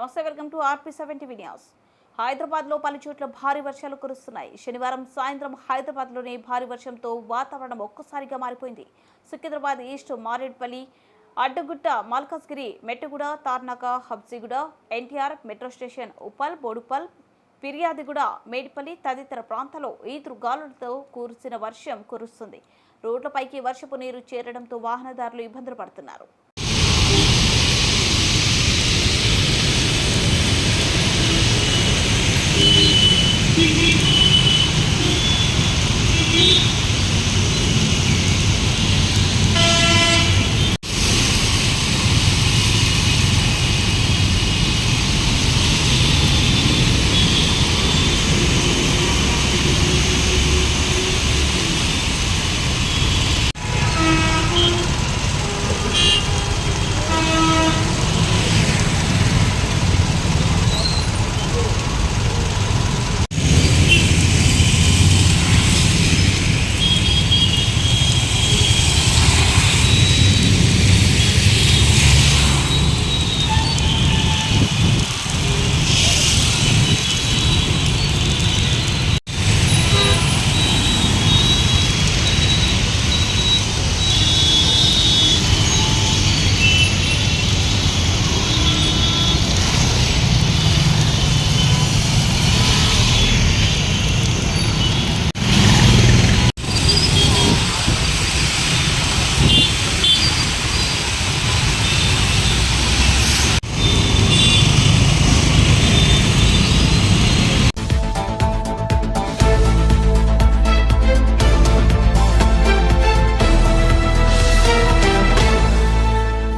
నమస్తే welcome to RP seventy news. హైదరాబాద్లో పలు చోట్ల భారీ వర్షాలు కురుస్తున్నాయి. శనివారం సాయంత్రం హైదరాబాద్లోనే భారీ వర్షంతో వాతావరణం ఒక్కసారిగా మారిపోయింది. Secunderabad east Maredpally Addagutta Malkajgiri Mettuguda Tarnaka Habsiguda NTR metro station Uppal Boduppal Peerzadiguda Medipally తదితర ప్రాంతాల్లో ఈదురు గాలులతో కురిసిన వర్షం కురుస్తుంది. రోడ్లపైకి వర్షపు నీరు చేరడంతో వాహనదారులు ఇబ్బందులు పడుతున్నారు.